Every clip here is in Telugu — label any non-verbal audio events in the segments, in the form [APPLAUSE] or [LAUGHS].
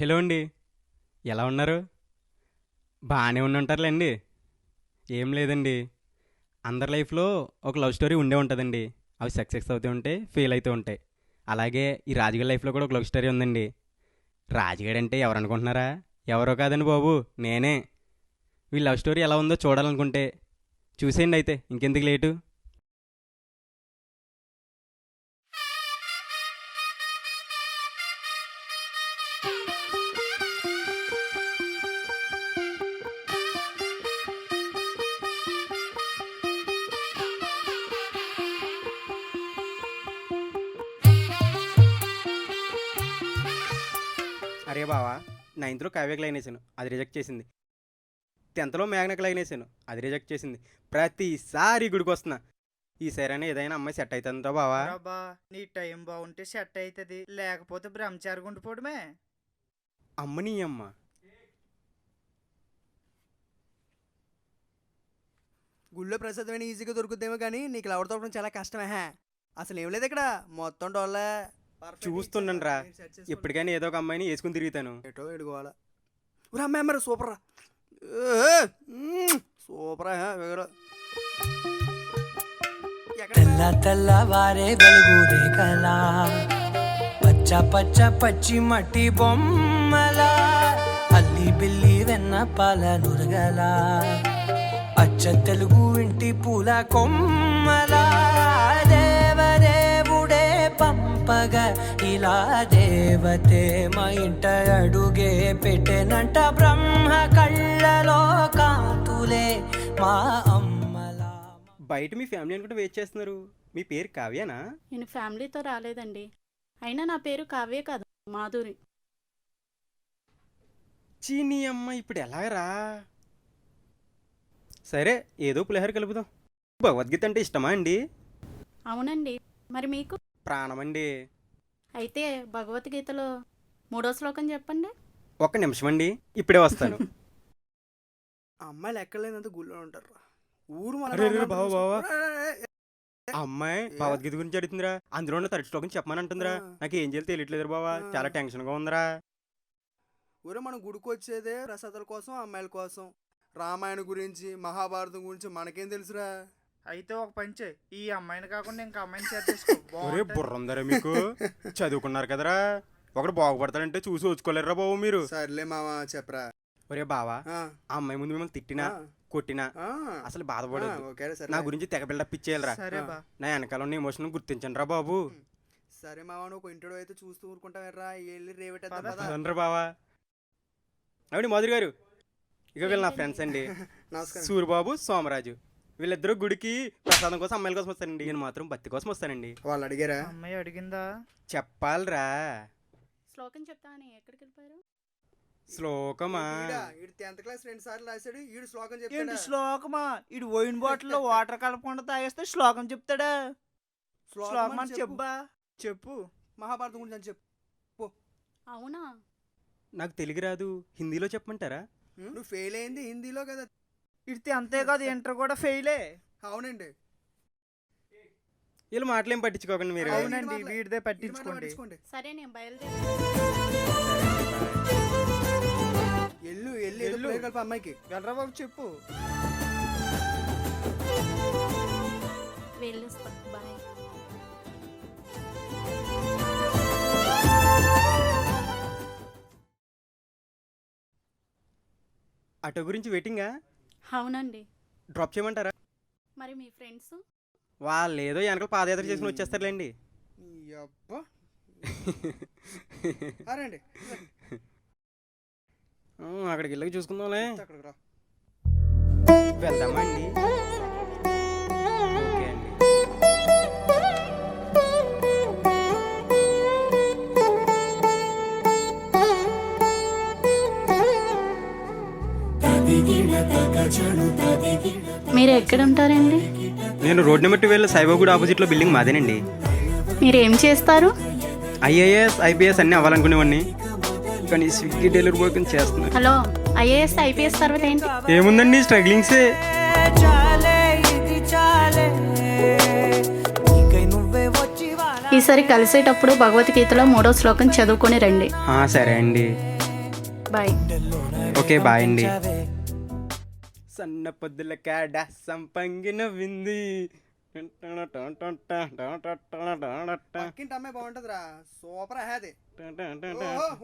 హలో అండి. ఎలా ఉన్నారు? బాగానే ఉండి ఉంటారులేండి ఏం లేదండి. అందరి లైఫ్లో ఒక లవ్ స్టోరీ ఉండే ఉంటుందండి. అవి సక్సెస్ అవుతూ ఉంటాయి ఫెయిల్ అవుతూ ఉంటాయి. అలాగే ఈ రాజుగారి లైఫ్లో కూడా ఒక లవ్ స్టోరీ ఉందండి. రాజుగాడు అంటే ఎవరు అనుకుంటున్నారా? ఎవరో కాదండి బాబు నేనే. వీళ్ళ లవ్ స్టోరీ ఎలా ఉందో చూడాలనుకుంటే. చూసేయండి అయితే ఇంకెందుకు లేటు? అరే బావా నైన్త్లో కావ్యకి లైన్ వేసాను. అది రిజెక్ట్ చేసింది. టెన్త్లో మేఘనకి లైన్ వేసాను. అది రిజెక్ట్ చేసింది. ప్రతిసారి గుడికి వస్తున్నా. ఈ సరైన ఏదైనా అమ్మాయి సెట్ అవుతుందో బావా. అబ్బా నీ టైం బాగుంటే సెట్ అవుతుంది లేకపోతే బ్రహ్మచారి ఉండిపోవడమే అమ్మ నీ అమ్మ. గుళ్ళో ప్రసాదమైన ఈజీగా దొరుకుద్దేమో కానీ నీకు లవర్ దొరకడం చాలా కష్టమే హే. అసలు ఏం లేదు ఇక్కడ. మొత్తం డోళ్ళే చూస్తుండండి రా ఎప్పటికైనా ఏదో ఒక అమ్మాయిని వేసుకుని తిరుగుతాను. ఎటో ఎడుకోవాలా ఊరా అమ్మాయి మరి సూపర్ రా. సూపర్ తెల్ల తెల్లవారే వెలుగు రేఖలా పచ్చ పచ్చ పచ్చి మట్టి బొమ్మల అల్లి బిల్లి వెన్న పాల నురగల అచ్చ తెలుగు ఇంటి పూల కొమ్మల. పంపగా ఇలా దేవతే మా ఇంట అడుగే పెట్టెనంట బ్రహ్మ కళ్ళలో కాంతులే మా అమ్మలా. బయట మీ ఫ్యామిలీ అనుకుంటే వెయిట్ చేస్తున్నారు. మీ పేరు కావ్యనా? నేను ఫ్యామిలీతో రాలేదండి. అయినా నా పేరు కావ్య కాదు మాధురి. చీ నీ అమ్మ ఇప్పుడు ఎలాగరా? సరే ఏదో పులిహోర కలుపుదాం. భగవద్గీత అంటే ఇష్టమా అండి? అవునండి. మరి మీకు? ప్రాణమండి. అయితే భగవద్గీతలో మూడో శ్లోకం చెప్పండి. ఒక్క నిమిషం అండి ఇప్పుడే వస్తాను. [LAUGHS] అమ్మాయిలు ఎక్కడలేనంత గుళ్ళో ఉంటారు. ఊరు మన బావ, బావ. అమ్మాయి భగవద్గీత గురించి అడుగుతుందిరా. అందులో ఉన్న థర్డ్ శ్లోకం చెప్పమని అంటుందిరా. ఆ. నాకు ఏం చేయాలి తెలియట్లేదు బావా. చాలా టెన్షన్గా ఉందిరా. ఊరే మనం గుడికి వచ్చేదే ప్రసాదాల కోసం అమ్మాయిల కోసం. రామాయణం గురించి మహాభారతం గురించి మనకేం తెలుసురా? అయితే ఒక పంచే ఈ అమ్మాయిని కాకుండా ఇంకా అమ్మాయిని సెట్ చేసుకో. [LAUGHS] ఒరే బాగుంటది. బుర్ర ఉందరా మీకు. చదువుకున్నారు కదరా? ఒకడు బాగుపడతాడంటే చూసి వచ్చుకోలేరురా బాబు మీరు. సర్లే మామ చెప్పరా. ఒరే బావా ఆ, అమ్మాయి ముందు మిమ్మల్ని తిట్టినా కొట్టినా ఆ, అసలు బాధపడదు సరే. నా గురించి తెగ బిల్డప్ ఇచ్చేయాలరా. సరే ఆ. బా నా వెనకాల ఉన్న ఎమోషన్ గుర్తించండి రా బాబు సరే మామ నువ్వు ఇంటడు అయితే చూస్తూ ఊరుకుంటావేరా వెళ్ళి బావా. అవును మాధురి గారు ఇక వీళ్ళు నా ఫ్రెండ్స్ అండి. [LAUGHS] నమస్కారం. సూరిబాబు సోమరాజు. వీళ్ళిద్దరూ గుడికి ప్రసాదం కోసం అమ్మాయిల కోసం వస్తానండి నేను మాత్రం బత్తి కోసం వస్తానండి వాళ్ళు అడిగారా? అమ్మాయి అడిగిందా? చెప్పాలిరా. శ్లోకం చెప్తామని ఎక్కడికి వెళ్ళిపోయారు? శ్లోకమా? ఈడు టెన్త్ క్లాస్ రెండు సార్లు రాశాడు ఈడు శ్లోకం ఏంటి చెప్తాడా శ్లోకమా? ఇడు వైన్ బాటిల్లో వాటర్ కలపకుండా తాగేస్తే శ్లోకం చెప్తాడా? శ్లోకం అని చెప్పా. చెప్పు. మహాభారతం గురించి అని చెప్పు. అవునా? నాకు తెలుగు రాదు. హిందీలో చెప్పమంటారా? నువ్వు ఫెయిల్ అయింది హిందీలో కదా. ఇడితే అంతే కాదు ఇంటర్ కూడా ఫెయిలే అవునండి. వీళ్ళు మాటలేం పట్టించుకోకండి మీరు. అవును. అవునండి. వీడిదే పట్టించుకోండి. సరే నేను బయలుదేరి. ఎల్లు ఎల్లు కలిపి అమ్మాయికి. వెళ్ళరా బాబు చెప్పు. వెళ్ళొస్తా బాయ్. ఆటో గురించి వెయిటింగా? అవునండి. డ్రాప్ చేయమంటారా? మరి మీ ఫ్రెండ్స్? వాళ్ళు ఏదో వెనకాల పాదయాత్ర చేసుకుని వచ్చేస్తారులేండి. అబ్బా. [LAUGHS] ఆ, అక్కడికి వెళ్ళి చూసుకుందాంలే. అక్కడికి రా. వెళ్దామా నేను రోడ్ నెంబర్ టూ వెళ్ళి సాయిబాబా గుడి ఆపోజిట్లో బిల్డింగ్ మాదేనండి. మీరు ఏం చేస్తారు? ఐఏఎస్ ఐపీఎస్ అన్నీ అవ్వాలనుకునేవాడిని. కానీ స్విగ్గీ డెలివరీ బాయ్ కింద చేస్తున్నాను హలో ఐఏఎస్ ఐపీఎస్ తర్వాత ఏంటి? ఏముందండి స్ట్రగ్లింగ్సే ఈసారి కలిసేటప్పుడు భగవద్గీతలో మూడో శ్లోకం చదువుకొని రండి. ఆ, సరే అండి. బాయ్. ఓకే బాయ్ అండి. సన్న పొద్దుల కాడ సంపంగిన వింది పక్కింటి అమ్మాయి బాగుంటదిరా సూపర్ హ్యాది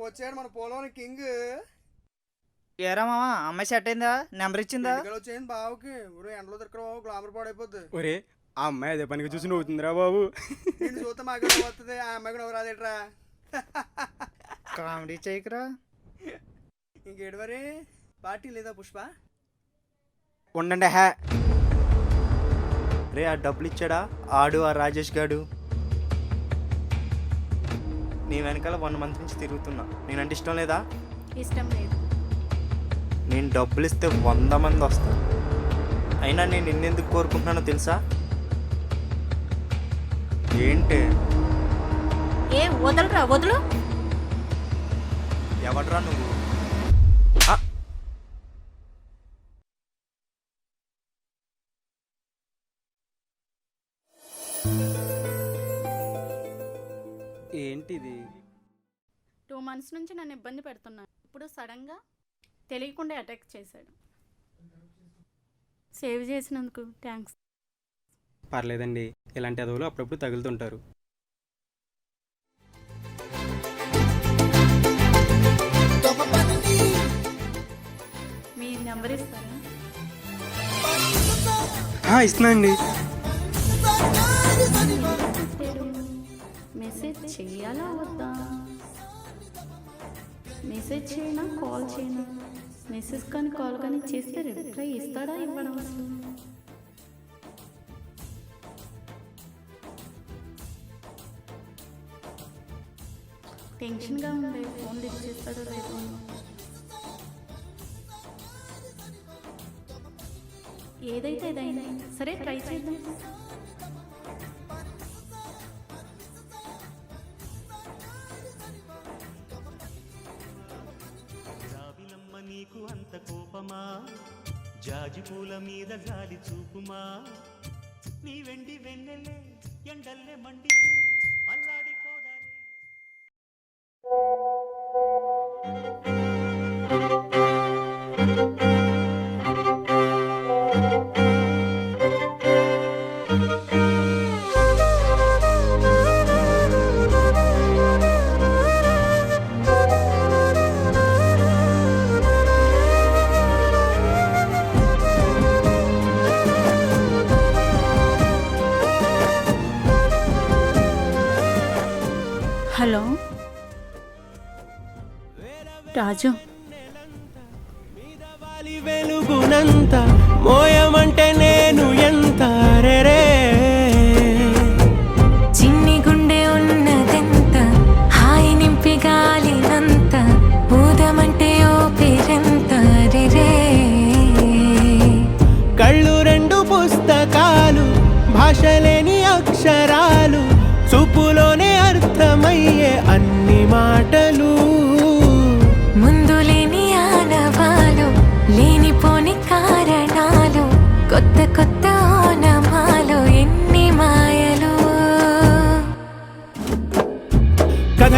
వచ్చాడు మన పోలోని కింగ్ ఏరా మామ అమ్మాయి సెట్ అయిందా నెంబర్ ఇచ్చిందా వచ్చేయండి బావుకి ఊరు ఎండలో తిరగడం బాబు గ్లామర్ పాడైపోద్ది ఒరే ఆ అమ్మాయి అదే పనికి చూసి నవ్వుతుందిరా బాబు నేను చూస్తే మాకు వస్తుంది ఆ అమ్మాయికి నవ్వు రాదేట్రా కామెడీ చేయకురా ఇంకేడు మరి పార్టీ లేదా పుష్ప ఉండండి హే. రే ఆ డబ్బులు ఇచ్చాడా ఆడు ఆ రాజేష్ గాడు. నీ వెనకాల వన్ మంత్ నుంచి తిరుగుతున్నా. నేనంటే ఇష్టం లేదా? ఇష్టం లేదు. నేను డబ్బులు ఇస్తే వంద మంది వస్తారు. అయినా నేను నిన్నెందుకు కోరుకుంటున్నానో తెలుసా? ఏంటి? ఏ వదలరా? వదులు. ఎవడ్రా నువ్వు? మంత్స్ నుంచి నన్ను ఇబ్బంది పెడుతున్నాను ఇప్పుడు సడన్గా తెలియకుండా అటాక్ చేశాడు. సేవ్ చేసినందుకు థ్యాంక్స్ పర్లేదండి. ఇలాంటి అదవులు అప్పుడప్పుడు తగులుతుంటారు. మీ నెంబర్ ఇస్తారా? ఇస్తున్నానండి. మెసేజ్ చెయ్యాలా వద్దా? మెసేజ్ చేయనా? కాల్ చేయనా? మెసేజ్ కానీ కాల్ కానీ చేస్తే రిప్లై ఇస్తాడా ఇవ్వడం? అసలు టెన్షన్గా ఉండే ఫోన్ లిఫ్ట్ చేస్తాడో లేదో ఏదైతే ఏదైనా సరే ట్రై చేద్దాం. చూపుమా? జాజి పూల మీద జాలి చూపుమా? నీ వెండి వెన్నెల్లే ఎండల్లే మండితే రాజు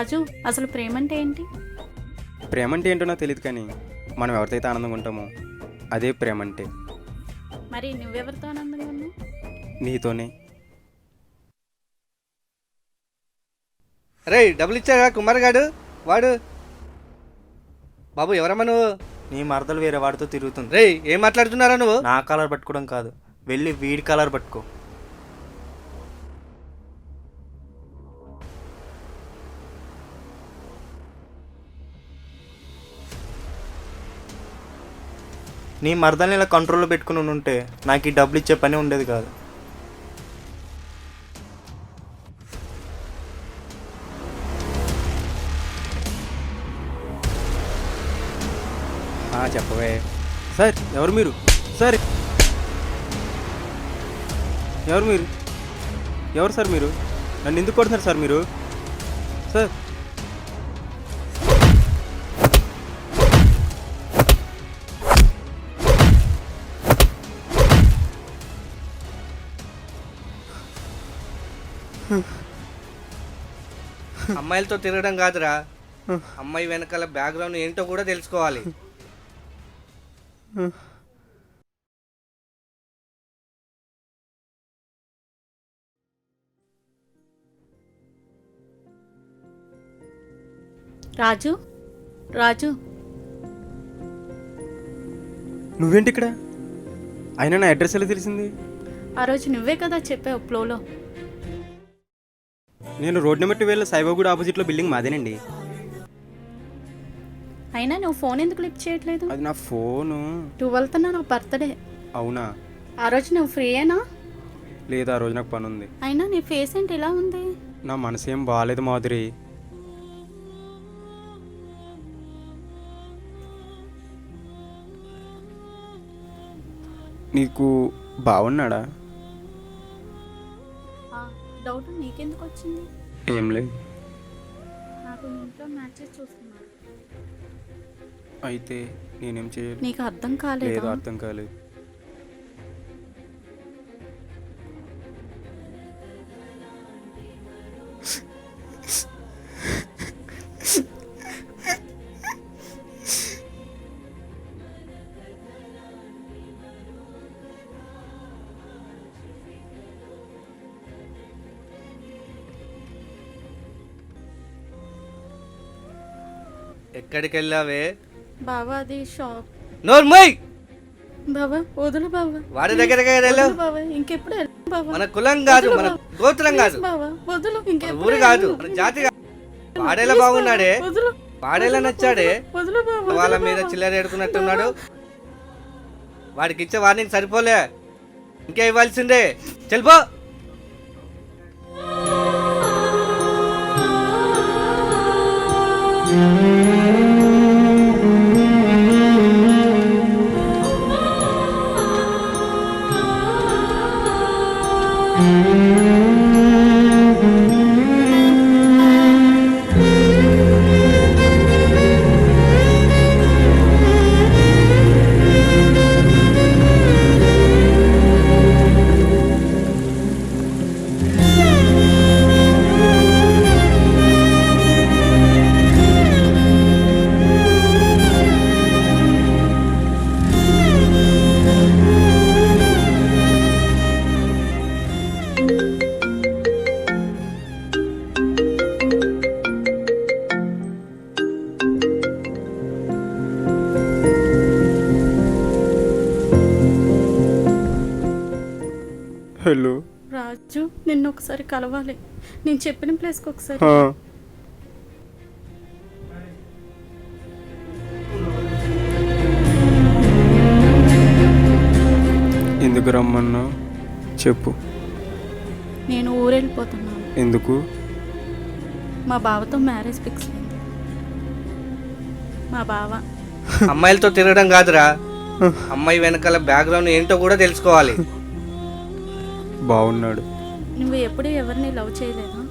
రాజు అసలు ప్రేమ అంటే ఏంటి? ప్రేమ అంటే ఏంటో నాకు తెలియదు కానీ మనం ఎవరితో ఆనందంగా ఉంటామో అదే ప్రేమ అంటే మరి నువ్వెవరితో ఆనందంగా ఉన్నావు? నీతోనే. రే డబ్బులు ఇచ్చాగా కుమార్ గాడు? వాడు? బాబు ఎవరమ్మా నువ్వు? నీ మరదలు వేరే వాడితో తిరుగుతుంది. రే ఏం మాట్లాడుతున్నారా నువ్వు? నా కలర్ పట్టుకోవడం కాదు. వెళ్ళి వీడి కలర్ పట్టుకో. నీ మర్దాన్ని ఇలా కంట్రోల్లో పెట్టుకుని ఉంటే నాకు ఈ డబ్బులు ఇచ్చే పని ఉండేది కాదు. చెప్పవే. సార్ ఎవరు మీరు? సార్ ఎవరు మీరు? ఎవరు సార్ మీరు? నన్ను ఎందుకు కొడుతున్నారు సార్ మీరు? సార్ అమ్మాయిలతో తిరగడం కాదురా. అమ్మాయి వెనకాల బ్యాక్గ్రౌండ్ ఏంటో కూడా తెలుసుకోవాలి. రాజు? రాజు? నువ్వేంటి ఇక్కడ? అయినా నా అడ్రస్ ఎలా తెలిసింది? ఆ రోజు నువ్వే కదా చెప్పావు ఫ్లోలో. నేను రోడ్ నెంబర్ ట్వెల్వ్ సాయిబాబు ఆపోజిట్లో బిల్డింగ్ మాదేనండి. అయినా నువ్వు ఫోన్ ఎందుకు లిఫ్ట్ చేయట్లేదు? అది నా ఫోను. ట్వెల్త్ నా బర్త్డే. అవునా? ఆ రోజు నువ్వు ఫ్రీయేనా? లేదు ఆ రోజు నాకు పని ఉంది అయినా నీ ఫేస్ ఏంటి ఇలా ఉంది? నా మనసు ఏం బాగాలేదు మాధురి. నీకు బాగున్నాడా డౌట్ నీకెందుకు వచ్చింది? ఏం లేదు. నాకు ఇంట్లో మ్యాచెస్ చూస్తున్నారు అయితే నేనేం చేయాలి? నీకు అర్థం లేదు కాలేదా అర్థం కాలేదు. ఎక్కడికి వెళ్ళావే బావా అది షాప్. నోర్మయ్ బావా వదులు బావా. వాడి దగ్గరికి వెళ్ళావు? వదులు బావా ఇంకెప్పుడు వెళ్ళను బావా? మన కులం కాదు మన. గోత్రం కాదు. బావా వదులు మన ఇంకెప్పుడు ఊరు కాదు వెళ్ళను. మన జాతి కాదు. వాడేలా బాగున్నాడే? వదులు. వాడేలా నచ్చాడే? వదులు బావా వాళ్ళ మీద. చిల్లర ఏడుకున్నట్టున్నాడు? వాడికి ఇచ్చే వార్నింగ్ సరిపోలే. ఇంకే ఇవ్వాల్సిందే. చెల్పో హలో రాజు నిన్ను ఒకసారి కలవాలి. నేను చెప్పిన ప్లేస్కి ఒకసారి. ఎందుకు రమ్మన్నావు? చెప్పు. నేను ఊరెళ్ళిపోతున్నాను. ఎందుకు? మా బావతో మ్యారేజ్ ఫిక్స్ అయింది. మా బావ. అమ్మాయిలతో తిరగడం కాదురా. అమ్మాయి వెనకాల బ్యాక్గ్రౌండ్ ఏంటో కూడా తెలుసుకోవాలి. బాగున్నాడు. నువ్వు ఎప్పుడు ఎవరిని లవ్ చేయలేదా?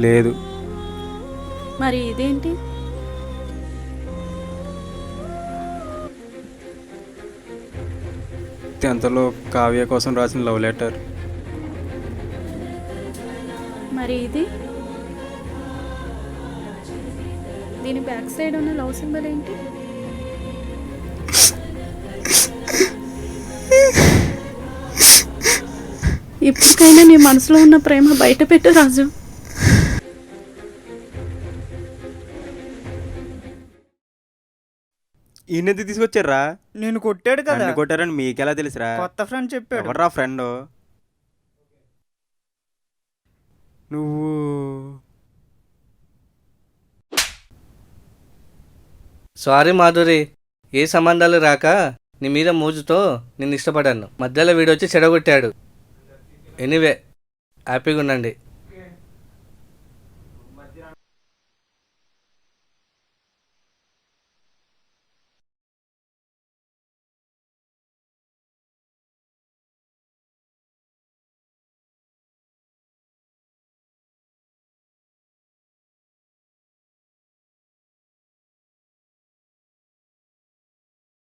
లేదు. మరి ఇదేంటి? టెన్త్లో కావ్య కోసం రాసిన లవ్ లెటర్. మరి ఇది? దీని బ్యాక్ సైడ్ ఉన్న లవ్ సింబల్ ఏంటి? ఇప్పటికైనా నీ మనసులో ఉన్న ప్రేమ బయట పెట్టు రాజు. ఈయనెందుకు తీసుకొచ్చారా నేను కొట్టాడు కదా. నన్ను కొట్టారని మీకెలా తెలుసురా? కొత్త ఫ్రెండ్ చెప్పాడు. ఎవర్రా ఫ్రెండ్? నువ్వు సారీ మాధురి ఏ సంబంధాలు రాక నీ మీద మోజుతో నేను ఇష్టపడాను మధ్యలో వీడొచ్చి చెడగొట్టాడు. ఎనీవే హ్యాపీగా ఉండండి